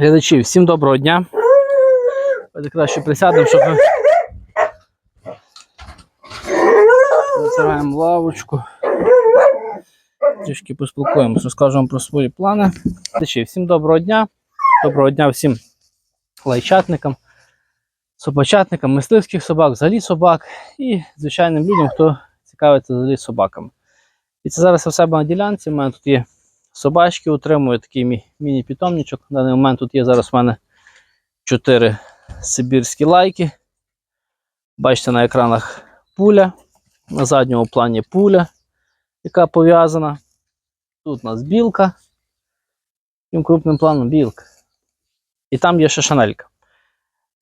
Глядачі, всім доброго дня. Давайте краще присядемо, щоб ми Витираємо лавочку. Трішки поспілкуємося, розкажемо про свої плани. Глядачі, всім доброго дня. Доброго дня всім лайчатникам, собачатникам, мисливських собак, взагалі собак і звичайним людям, хто цікавиться взагалі собаками. І це зараз в себе на ділянці. У мене тут є собачки, утримую такий мій міні-питомничок. На даний момент тут є зараз у мене 4 сибірські лайки. Бачите на екранах пуля. На задньому плані пуля, яка пов'язана. Тут у нас білка. Тим крупним планом білка. І там є ще шанелька.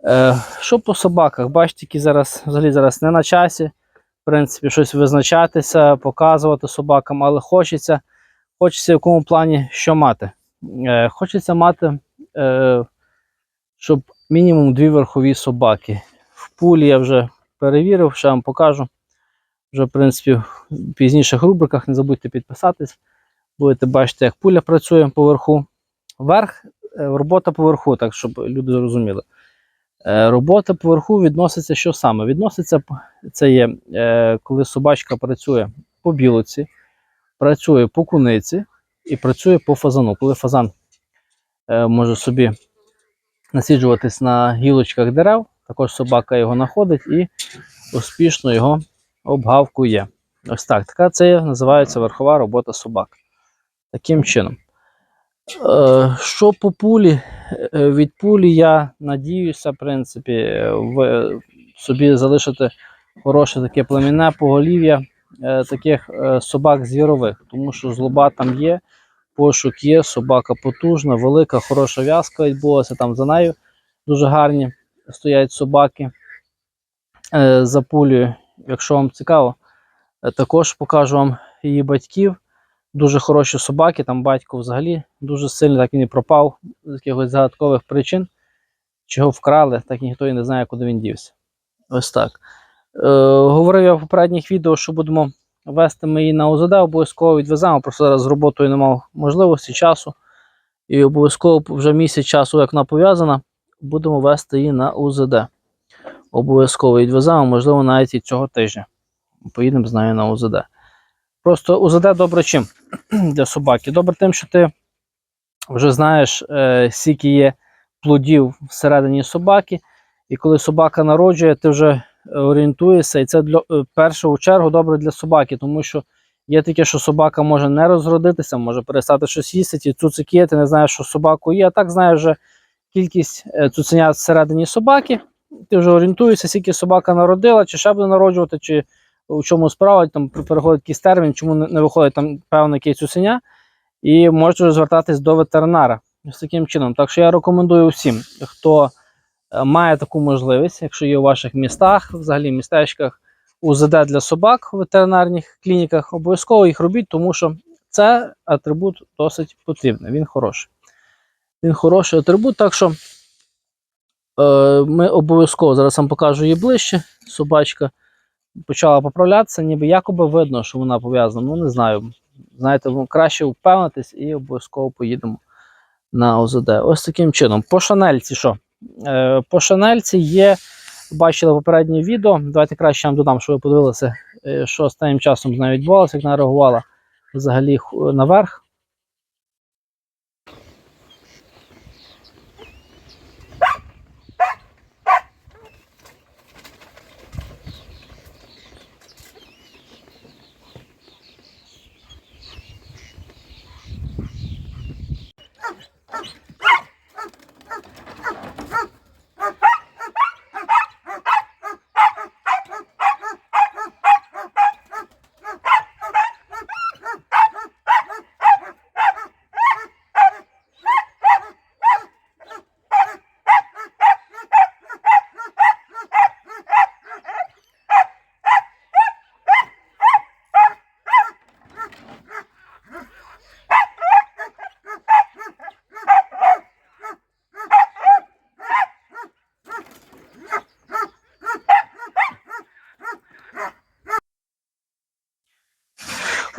Е, що по собаках? Бачите, які зараз взагалі зараз не на часі. В принципі, щось визначатися, показувати собакам, але хочеться. Хочеться в якому плані що мати. Е, хочеться мати, е, щоб мінімум дві верхові собаки. В пулі я вже перевірив, ще вам покажу. Вже, в принципі, в пізніших рубриках не забудьте підписатись. Будете бачити, як пуля працює поверху. Верх, е, робота поверху, так щоб люди зрозуміли. Е, Робота поверху відноситься що саме? Відноситься це є, е, коли собачка працює по білоці, працює по куниці і працює по фазану. Коли фазан е, може собі насіджуватись на гілочках дерев, також собака його знаходить і успішно його обгавкує. Ось так. Така це називається верхова робота собак. Таким чином. Е, що по пулі? Е, Від пулі я надіюся, в принципі, в собі залишити хороше таке племінне поголів'я таких е, собак звірових, тому що злоба там є, пошук є, собака потужна, велика, хороша в'язка відбулася там за нею. Дуже гарні стоять собаки е, за пулею. Якщо вам цікаво, е, також покажу вам її батьків. Дуже хороші собаки, там батько взагалі дуже сильно так він і пропав з якихось загадкових причин. Чого вкрали, так ніхто і не знає, куди він дівся. Ось так. Е, говорив я в попередніх відео, що будемо вести ми її на ОЗД, обов'язково відвеземо. Просто зараз з роботою не мав можливості часу. І обов'язково вже місяць часу, як вона пов'язана, будемо вести її на УЗД. Обов'язково відвеземо, можливо, навіть і цього тижня. Поїдемо з нею на УЗД. Просто УЗД добре чим для собаки. Добре тим, що ти вже знаєш, е, скільки є плодів всередині собаки, і коли собака народжує, ти вже орієнтуєшся, і це для е, першу чергу добре для собаки, тому що є таке, що собака може не розродитися, може перестати щось їсти, ті цуцики, ти не знаєш, що з собакою є, а так знаєш вже кількість е, цуценят всередині собаки. Ти вже орієнтуєшся, скільки собака народила, чи ще буде народжувати, чи у чому справа, там переходить якийсь термін, чому не виходить там певне якесь цуценя, і можете звертатись до ветеринара з таким чином. Так що я рекомендую всім, хто має таку можливість, якщо є у ваших містах, взагалі містечках УЗД для собак у ветеринарних клініках, обов'язково їх робіть, тому що це атрибут досить потрібний. Він хороший. Він хороший атрибут, так що е, ми обов'язково зараз вам покажу її ближче. Собачка почала поправлятися, ніби якоби видно, що вона пов'язана. Ну, не знаю. Знаєте, краще впевнитись і обов'язково поїдемо на ОЗД. Ось таким чином. По шанельці що? Е, по шанельці є, бачили попереднє відео. Давайте краще вам додам, щоб ви подивилися, е, що останнім часом з нею відбувалося, як вона реагувала взагалі наверх.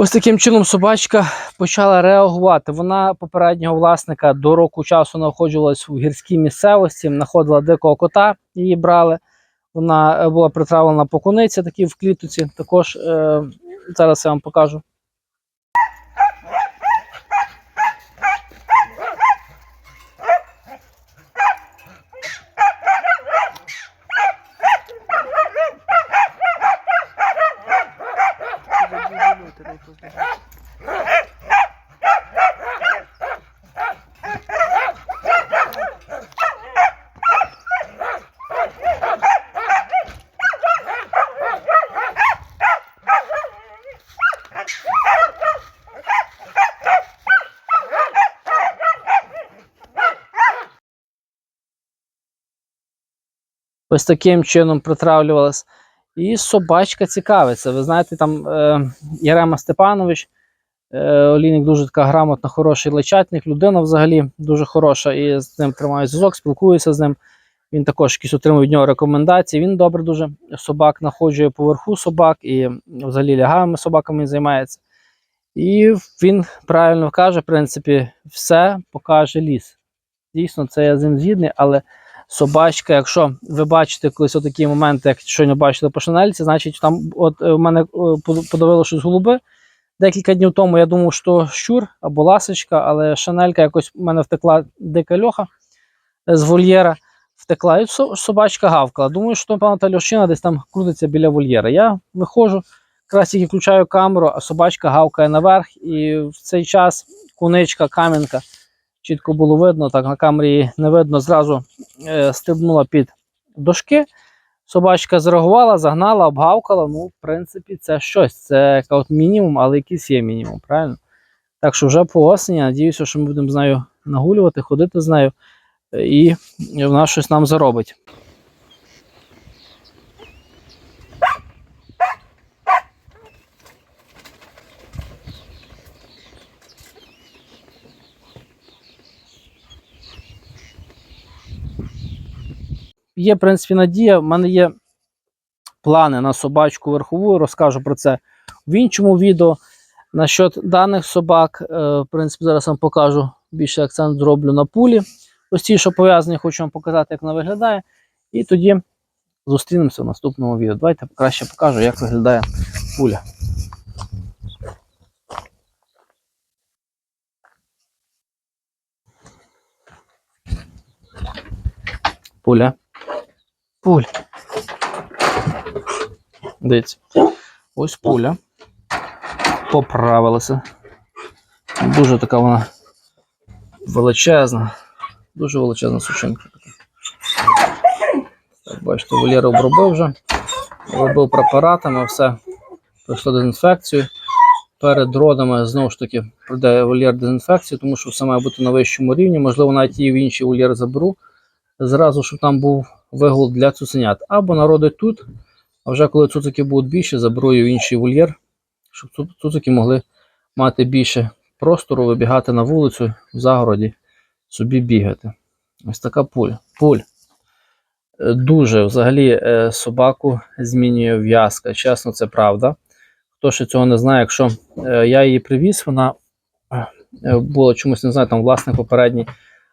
Ось таким чином собачка почала реагувати. Вона попереднього власника до року часу знаходилась в гірській місцевості, знаходила дикого кота, її брали. Вона е, була притравлена по куниці, такі в клітоці. Також е, зараз я вам покажу. Ось таким чином притравлювалась. І собачка цікавиться. Ви знаєте, там е, Ярема Степанович, е, Олійник дуже така грамотна, хороший лечатник, людина взагалі дуже хороша. І з ним тримаю зв'язок, спілкуюся з ним. Він також якісь отримує від нього рекомендації. Він добре дуже собак находжує поверху собак і взагалі лягавими собаками займається. І він правильно каже, в принципі, все покаже ліс. Дійсно, це я з ним згідний, але собачка, якщо ви бачите колись такі моменти, як щойно бачили по шанельці, значить там от е, в мене е, под- подавило щось голуби. Декілька днів тому я думав, що щур або ласочка, але шанелька якось в мене втекла дика льоха е, з вольєра. Втекла, і собачка гавкала. Думаю, що певно та льошина десь там крутиться біля вольєра. Я виходжу, якраз включаю камеру, а собачка гавкає наверх, і в цей час куничка, кам'янка. Чітко було видно, так на камері не видно, зразу е, стрибнула під дошки. Собачка зреагувала, загнала, обгавкала. Ну, в принципі, це щось. Це от мінімум, але якийсь є мінімум, правильно? Так що вже по осені, надіюся, що ми будемо з нею нагулювати, ходити з нею, е, і вона щось нам заробить. Є, в принципі, надія. В мене є плани на собачку верхову, розкажу про це в іншому відео. Насчет даних собак, е, в принципі, зараз вам покажу більше акцент зроблю на пулі. Ось ті, що пов'язані, хочу вам показати, як вона виглядає. І тоді зустрінемося в наступному відео. Давайте краще покажу, як виглядає пуля. Пуля. Пуля. Дивіться. Ось пуля. Поправилася. Дуже така вона величезна. Дуже величезна сушинка. Так, бачите, вольєр обробив вже. Робив препаратами, все. Пройшло дезінфекцію. Перед родами знову ж таки пройде вольєр дезінфекцію, тому що все має бути на вищому рівні. Можливо, навіть її в інший вольєр заберу. Зразу, щоб там був вигул для цуценят. Або народить тут, а вже коли цуцики будуть більше, в інший вольєр, щоб цу- цуцики могли мати більше простору, вибігати на вулицю в загороді, собі бігати. Ось така пуля. Пуль. Е, Дуже взагалі е, собаку змінює в'язка. Чесно, це правда. Хто ще цього не знає, якщо е, я її привіз, вона була чомусь, не знаю, там власник попередній,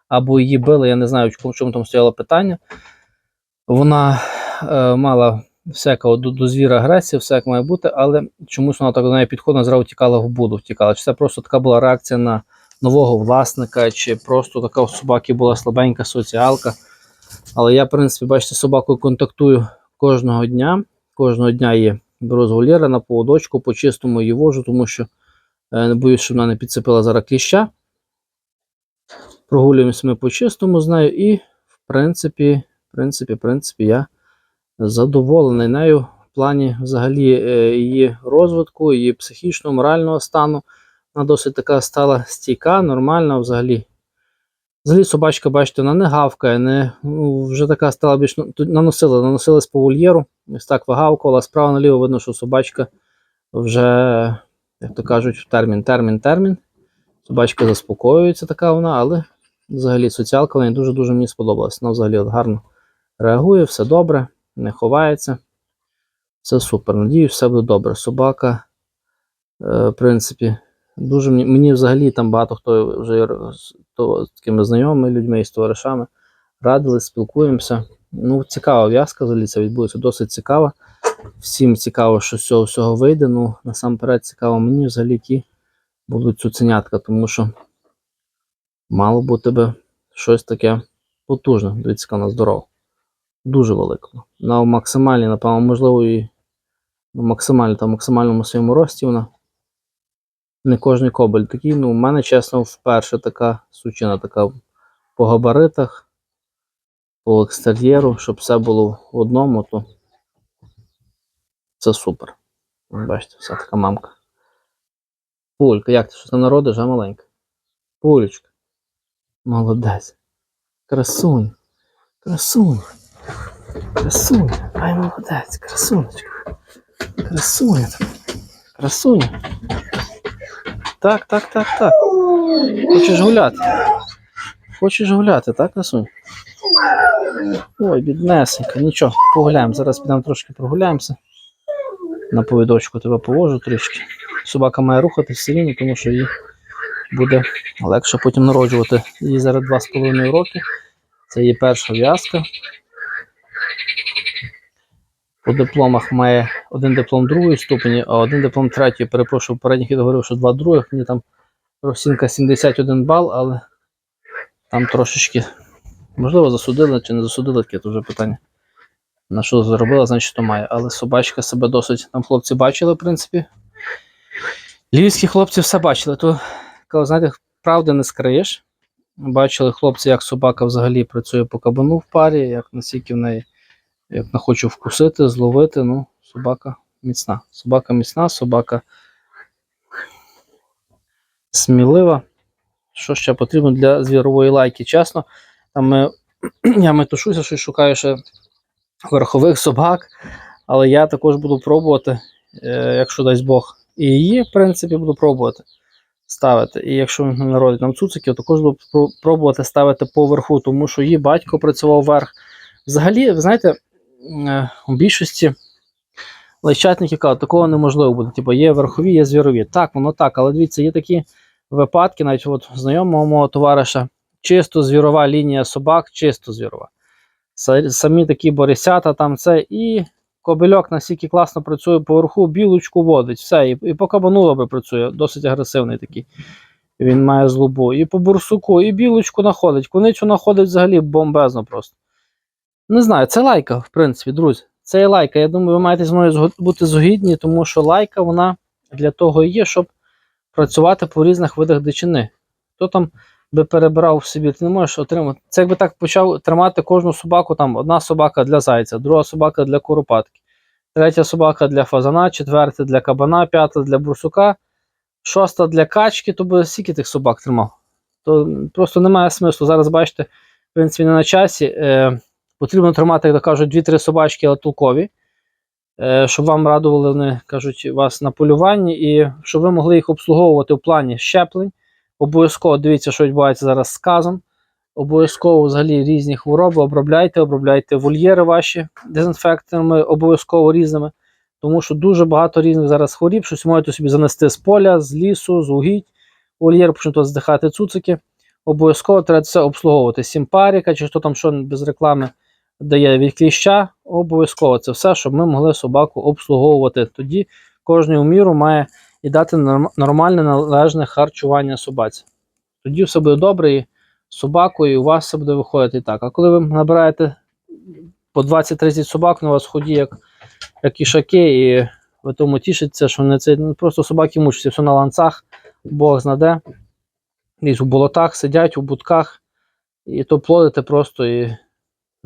або її били, я не знаю, в чому там стояло питання. Вона е, мала всяка до, до звіра агресія, все як має бути, але чомусь вона так до неї підходила, зразу тікала в буду, втікала. Чи це просто така була реакція на нового власника, чи просто така у собаки була слабенька соціалка. Але я, в принципі, бачите, з собакою контактую кожного дня. Кожного дня її беру з вольєра на поводочку, по чистому її вожу, тому що е, не боюсь, щоб вона не підцепила зараз кліща. Прогулюємося ми по чистому з нею, і, в принципі, в принципі, принципі, я задоволений нею в плані взагалі е, її розвитку, її психічного, морального стану. Вона досить така стала стійка, нормальна взагалі. Взагалі собачка, бачите, вона не гавкає, не, ну, вже така стала більш ну, наносила, наносилась по вольєру, ось так вигавкувала. Справа наліво видно, що собачка вже, як то кажуть, термін, термін, термін. Собачка заспокоюється, така вона, але взагалі соціалка вона дуже-дуже мені сподобалась. Вона взагалі от гарно реагує, все добре, не ховається. Все супер. Надіюсь, все буде добре. Собака Е, в принципі, дуже мені, мені взагалі там багато хто вже то, з такими знайомими людьми і з товаришами радили, спілкуємося. Ну, цікава в'язка взагалі це відбудеться досить цікаво. Всім цікаво, що з цього всього вийде. Ну, насамперед цікаво мені взагалі ті будуть цуценятка, тому що мало б у тебе щось таке потужне, дивіться, яка вона здорова. Дуже велика. На максимальній, напевно, можливо, і максимально, там, максимальному своєму рості вона. Не кожний кобель такий. Ну, у мене, чесно, вперше така сучина, така по габаритах, по екстер'єру, щоб все було в одному, то це супер. Бачите, вся така мамка. Пулька, як ти щось там народиш, а маленька? Пулечка. Молодець. Красунь. Красунь. Красунь. Ай, молодець, красунечка. Красуня. Красуня. Так, так, так, так. Хочеш гуляти? Хочеш гуляти, так, красунь? Ой, біднесенька, нічого, погуляємо. Зараз підемо трошки прогуляємося. На повідочку тебе положу трішки. Собака має рухатись все рівно, тому що їй буде легше потім народжувати. Їй зараз 2,5 роки. Це її перша в'язка. По дипломах має один диплом другої ступені, а один диплом третьої. Перепрошую, попередніх я говорив, що два других. Мені там розцінка 71 бал, але там трошечки, можливо, засудили чи не засудили, таке то вже питання. На що заробила, значить, то має. Але собачка себе досить. Там хлопці бачили, в принципі. Львівські хлопці все бачили. То, коли, знаєте, правди не скриєш. Бачили хлопці, як собака взагалі працює по кабану в парі, як наскільки в неї, як вона хоче вкусити, зловити. Ну, собака міцна. Собака міцна, собака смілива. Що ще потрібно для звірової лайки? Чесно, там я метушуся, що шукаю ще верхових собак, але я також буду пробувати, е, якщо дасть Бог, і її, в принципі, буду пробувати ставити. І якщо народить нам цуциків, також буду пробувати ставити поверху, тому що її батько працював вверх. Взагалі, ви знаєте, у більшості лещатників кажуть, такого неможливо буде. Типу, є верхові, є звірові. Так, воно так, але дивіться, є такі випадки, навіть от знайомого мого товариша, чисто звірова лінія собак, чисто звірова. Самі такі борисята там це, і кобельок настільки класно працює поверху, білочку водить, все, і, і по кабану добре працює, досить агресивний такий. Він має злобу. І по бурсуку, і білочку знаходить. Куницю знаходить взагалі бомбезно просто. Не знаю, це лайка, в принципі, друзі. Це лайка. Я думаю, ви маєте зі мною бути згідні, тому що лайка вона для того і є, щоб працювати по різних видах дичини. Хто там би перебирав собі, ти не можеш отримати. Це якби так почав тримати кожну собаку, там одна собака для зайця, друга собака для куропатки, третя собака для фазана, четверта для кабана, п'ята для бурсука, шоста для качки, то би скільки тих собак тримав. То просто немає смислу. Зараз бачите, в принципі, не на часі. Е, потрібно тримати, як кажуть, 2-3 собачки, але толкові. Е, щоб вам радували вони кажуть, вас на полюванні, і щоб ви могли їх обслуговувати в плані щеплень. Обов'язково дивіться, що відбувається зараз з казом. Обов'язково взагалі різні хвороби обробляйте, обробляйте вольєри ваші дезінфекторами, обов'язково різними. Тому що дуже багато різних зараз хворіб, щось можете собі занести з поля, з лісу, з угідь. Вольєр почнуть здихати цуцики. Обов'язково треба це обслуговувати. Сімпаріка, чи хто там що без реклами дає від кліща. Обов'язково це все, щоб ми могли собаку обслуговувати. Тоді кожен у міру має і дати нормальне належне харчування собаці. Тоді все буде добре, і собакою, у вас все буде виходити і так. А коли ви набираєте по 20-30 собак на вас ході, як, як ішаки, і ви тому тішиться, що вони це ну, просто собаки мучаться, все на ланцах, Бог знаде. Десь у болотах сидять, у будках, і то плодите просто і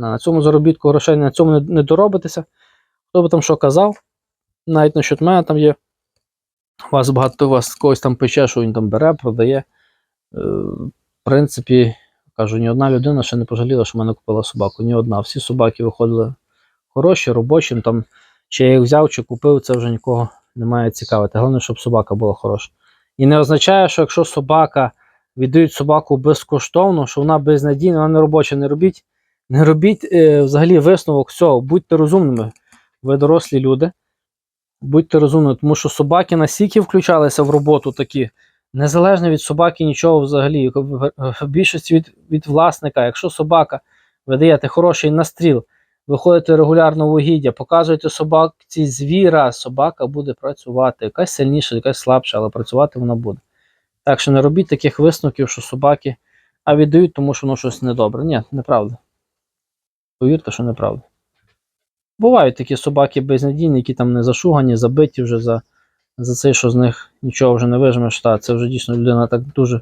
на цьому заробітку грошей на цьому не, доробитеся. Хто би там що казав, навіть насчет мене там є. У вас багато у вас когось там пече, що він там бере, продає. Е, в принципі, кажу, ні одна людина ще не пожаліла, що мене купила собаку. Ні одна. Всі собаки виходили хороші, робочі. ну, Там, чи я їх взяв, чи купив, це вже нікого не має цікавити. Головне, щоб собака була хороша. І не означає, що якщо собака віддають собаку безкоштовно, що вона безнадійна, вона не робоча. Не робіть, не робіть е, взагалі висновок цього, будьте розумними. Ви дорослі люди. Будьте розумні, тому що собаки настільки включалися в роботу такі, незалежно від собаки нічого взагалі. В більшості від, від власника, якщо собака ви даєте хороший настріл, виходите регулярно в угіддя, показуєте собаці звіра, собака буде працювати. Якась сильніша, якась слабша, але працювати вона буде. Так що не робіть таких висновків, що собаки а віддають, тому що воно щось недобре. Ні, неправда. Повірте, що неправда. Бувають такі собаки безнадійні, які там не зашугані, забиті вже за, за це, що з них нічого вже не вижмеш. Та це вже дійсно людина так дуже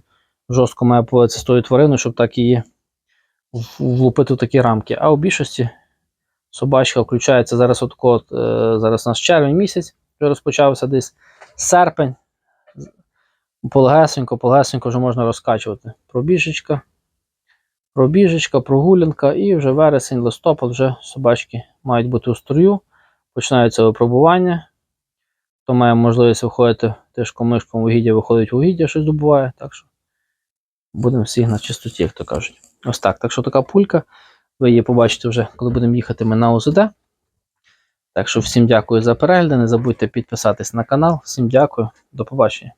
жорстко має поводитися з тою твариною, щоб так її влупити в такі рамки. А у більшості собачка включається зараз от, от, е, зараз у нас червень місяць, вже розпочався десь серпень. Полегесенько, полегесенько вже можна розкачувати. Пробіжечка, пробіжечка, прогулянка, і вже вересень, листопад, вже собачки мають бути у строю. Починаються випробування. Хто має можливість виходити тишком мишком в угіддя, виходить в угіддя, щось добуває. Так що будемо всіх на чистоті, як то кажуть. Ось так. Так що така пулька. Ви її побачите вже, коли будемо їхати ми на УЗД. Так що всім дякую за перегляд. Не забудьте підписатись на канал. Всім дякую, до побачення.